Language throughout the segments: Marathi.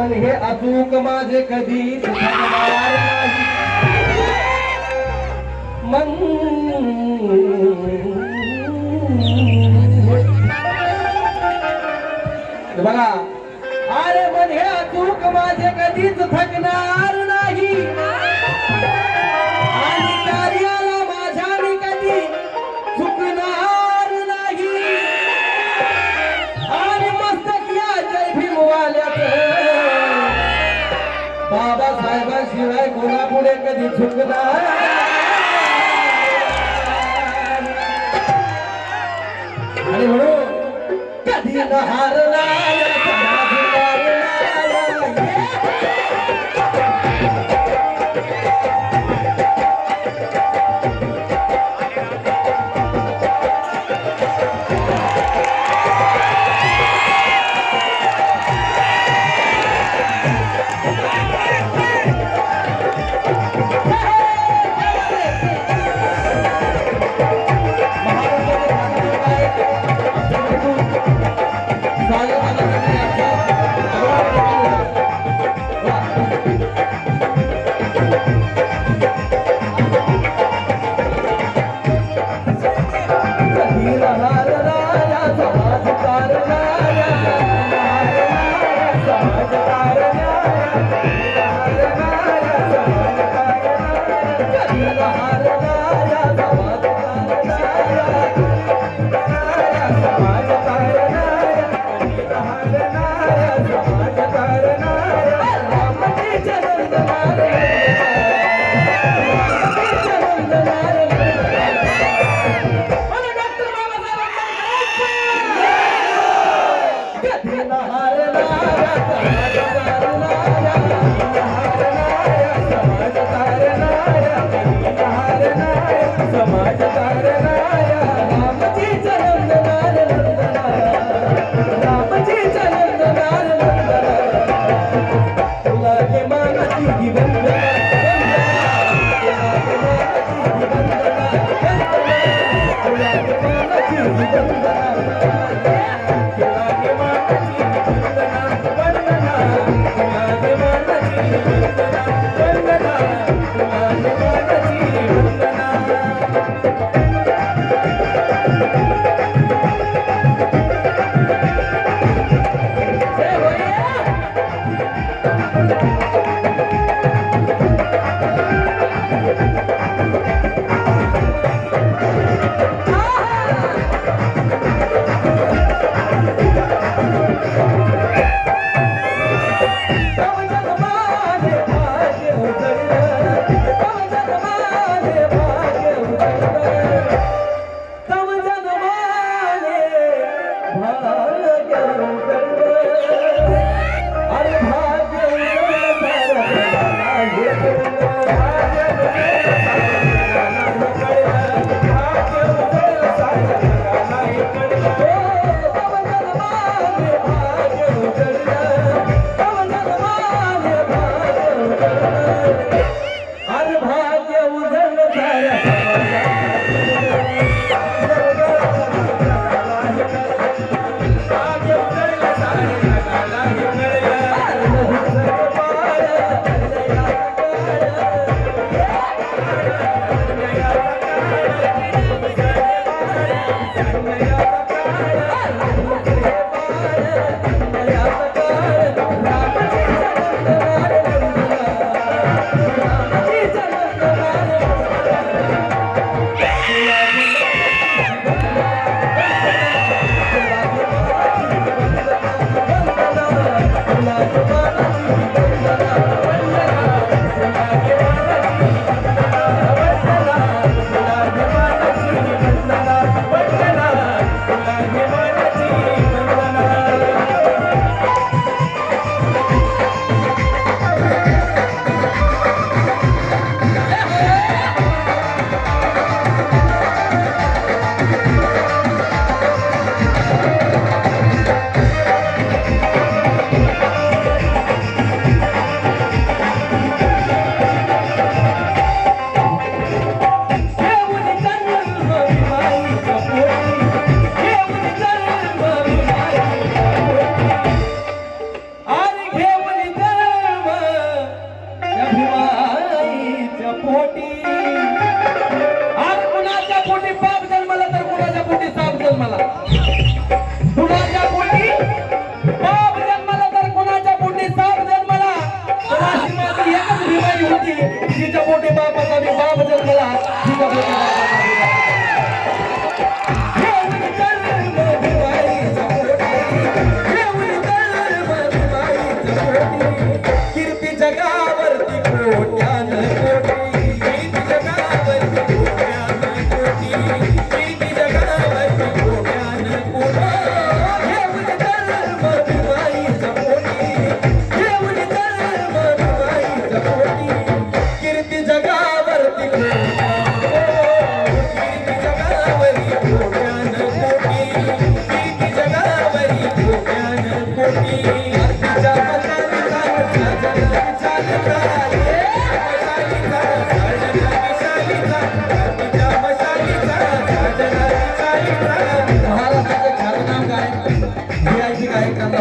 पण हे अचूक माझे कधी बघा अरे मन हे अचूक माझे कधीच थकणार नाही. बाबासाहेबांशिवाय कोणापुढे कधी झुकणार आणि म्हणून कधी न हारला राजा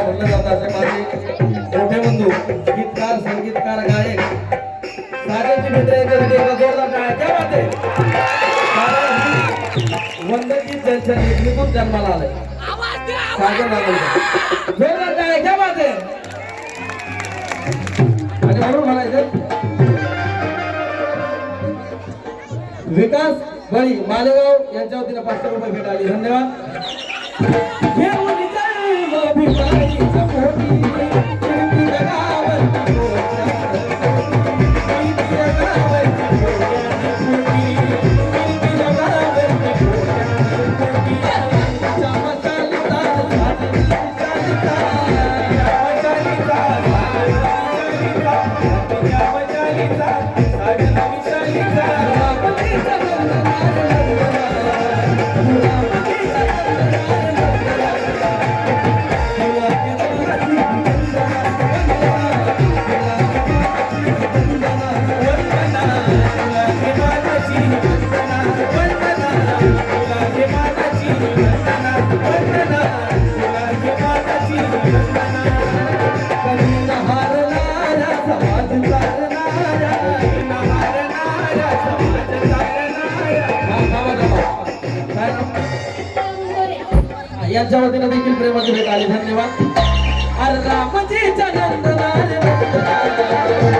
म्हणलं जातं असे माझे मोठे बंधू गीतकार संगीतकार गायक साऱ्याची मित्र जोरदार टाळ्या. वंदगीत त्यांच्या लेखणीतून जन्माला आले जोरदार टाळ्या. आणि म्हणून म्हणायचं विकास बळी मालेगाव यांच्या वतीने पाचशे रुपये भेट आली. धन्यवाद. जगावरती पोट्या. यांच्या वतीने देखील प्रेमाची भेट आली. धन्यवाद. अरे रामजी नंदनार